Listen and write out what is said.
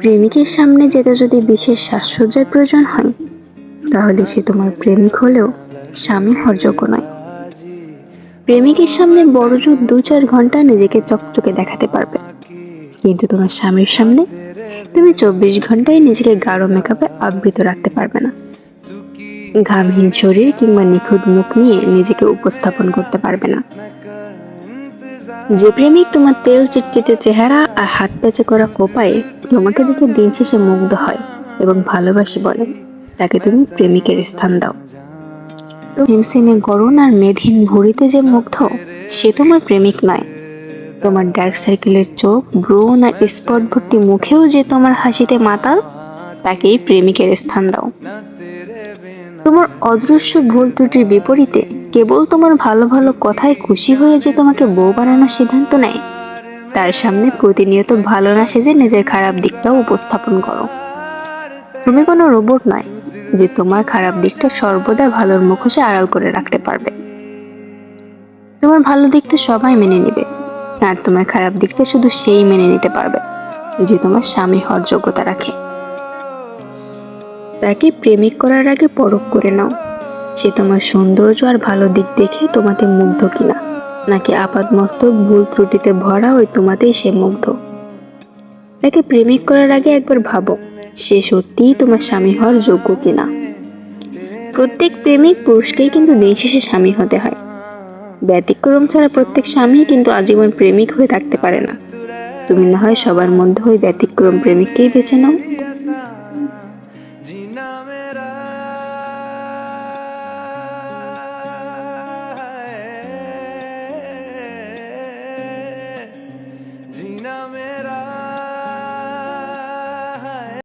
প্রেমিকের সামনে যেতে যদি বিশেষ সাজসজ্জার প্রয়োজন হয়, তাহলে সে তোমার প্রেমিক হলেও স্বামী হওয়ার যোগ্য নয়। প্রেমিকের সামনে বড় জোর দু চার ঘণ্টা নিজেকে চকচকে দেখাতে পারবে। কিন্তু তোমার স্বামীর সামনে তুমি চব্বিশ ঘন্টায় নিজেকে গাঢ় মেকআপে আবৃত রাখতে পারবে না। ঘামহীন শরীর কিংবা নিখুঁত মুখ নিয়ে নিজেকে উপস্থাপন করতে পারবে না। যে প্রেমিক তোমার তেল চিটচিটে চেহারা আর হাত পেঁচে করা কোপায়ে তোমাকে দেখে দিন শেষে মুগ্ধ হয় এবং ভালোবাসি বলে, তাকে তুমি প্রেমিকের স্থান দাও। তো হিমসিমে গরণ আর মেধহীন ভুঁড়িতে যে মুগ্ধ, সে তোমার প্রেমিক নয়। তোমার ডার্ক সার্কেলের চোখ ব্রণ আর স্পট ভর্তি মুখেও যে তোমার হাসিতে মাতাল তাকেই প্রেমিকের স্থান দাও। তোমার অদৃশ্য ভুল ত্রুটির বিপরীতে কেবল তোমার ভালো ভালো কথায় খুশি হয়ে যে তোমাকে বউ বানানোর সিদ্ধান্ত নেয়, তার সামনে প্রতিনিয়ত ভালো না সেজে নিজের খারাপ দিকটাও উপস্থাপন করো। তুমি কোনো রোবট নয় যে তোমার খারাপ দিকটা সর্বদা ভালোর মুখোশে আড়াল করে রাখতে পারবে। তোমার ভালো দিক তো সবাই মেনে নেবে, আর তোমার খারাপ দিকটা শুধু সেই মেনে নিতে পারবে যে তোমার স্বামী হওয়ার যোগ্যতা রাখে। তাকে প্রেমিক করার আগে পরখ করে নাও। সে তোমার সৌন্দর্য আর ভালো দিক দেখে তোমাতে মুগ্ধ কিনা। নাকি আপাত মস্তক ভুল ত্রুটিতে ভরা ওই তোমাতেই সে মুগ্ধ? তাকে প্রেমিক করার আগে একবার ভাবো, সে সত্যিই তোমার স্বামী হওয়ার যোগ্য কিনা। প্রত্যেক প্রেমিক পুরুষকেই কিন্তু দিন শেষে স্বামী হতে হয়। ব্যতিক্রম ছাড়া প্রত্যেক স্বামী কিন্তু আজীবন প্রেমিক হয়ে থাকতে পারে না। তুমি না হয় সবার মধ্যে ওই ব্যতিক্রম প্রেমিককেই বেছে নাও। নামেরা